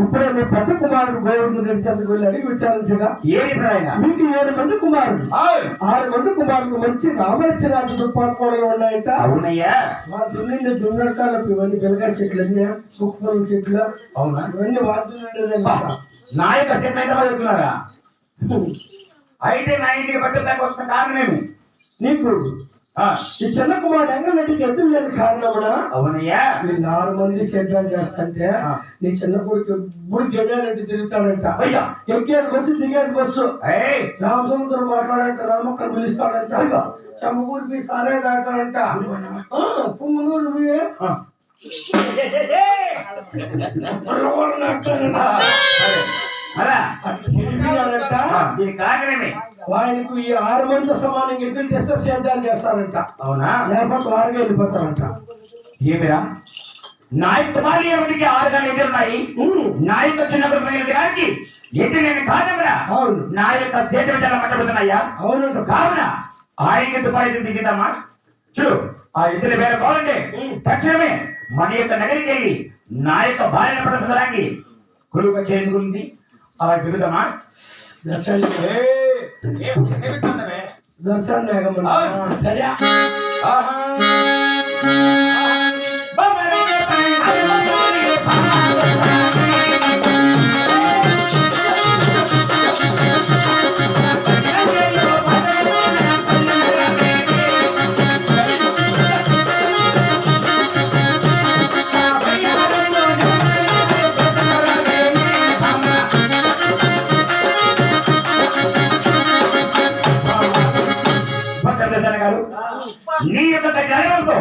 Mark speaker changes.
Speaker 1: ఇప్పుడే మీ పెద్ద కుమారుడు గోవిందు గడిచేందుకు వెళ్ళి విచారించగా మీకు ఏడు మంది కుమారుడు ఆరు మంది కుమారుడు మంచి రామరచనాలు దుర్పాత్మలు ఉన్నాయట.
Speaker 2: అవునయ్యా.
Speaker 1: మా దున్నిండి దున్నడకాలు ఇవన్నీ వెలగా చెట్లు అన్నీ సుక్కుమలు చెట్లు.
Speaker 2: అవునా?
Speaker 1: ఇవన్నీ
Speaker 2: వాడుతున్నాడు నాయక సెట్ అయితే అయితే నా ఇంటికి పక్కన వస్తున్న కారణం ఏమి?
Speaker 1: నీకు
Speaker 2: ఆ,
Speaker 1: ఈ చిన్న కుమారుడు ఎంగరెడ్డికి ఎద్దులు లేని కారణమునా
Speaker 2: అవునయ్యా.
Speaker 1: వీళ్ళు ఆరు మంది సేద్యాలు చేస్తుంటే. నీ చిన్న కొడుకు ఎప్పుడు గెడాలంటే తిరుగుతాడంట.
Speaker 2: అయ్యా
Speaker 1: ఎక్కేది బస్సు దిగేది బస్సు. రామచంద్రుడు మాట్లాడంట రామక్కని పిలుస్తాడంట. చమ్మకూరి పోయి సారే తాగుతాడంట పుంగునూరు పోయి ఆయనకు ఈ ఆరు మంది సమానంగా ఎదురు చేస్తే సేద్యాలు చేస్తారంట.
Speaker 2: అవునా?
Speaker 1: లేకపోతే వారిగా వెళ్ళిపోతారంట.
Speaker 2: ఏమిరా? నా యొక్క భార్య ఎవరికి ఆరు గంటలు ఎదురున్నాయి
Speaker 1: ఉమ్,
Speaker 2: నా యొక్క చిన్న పిల్లలకి కాచి నేను కాదమరా?
Speaker 1: అవును.
Speaker 2: నా యొక్క సేట విధానం పట్టబోతున్నాయ్యా
Speaker 1: అవునంట.
Speaker 2: కావున? ఆయన దుపాయి దిగుతామా చూడు ఆ ఇద్దరు వేరే బాగుండే తక్షణమే మన యొక్క నగరికి వెళ్ళి నా యొక్క భార్యను పట్టుకోవడానికి కొడుకు చేయడం అలాగే
Speaker 1: దర్శనం దర్శనం
Speaker 2: లేకుండా
Speaker 1: సరే
Speaker 2: నీ యొక్క జ్ఞానంతో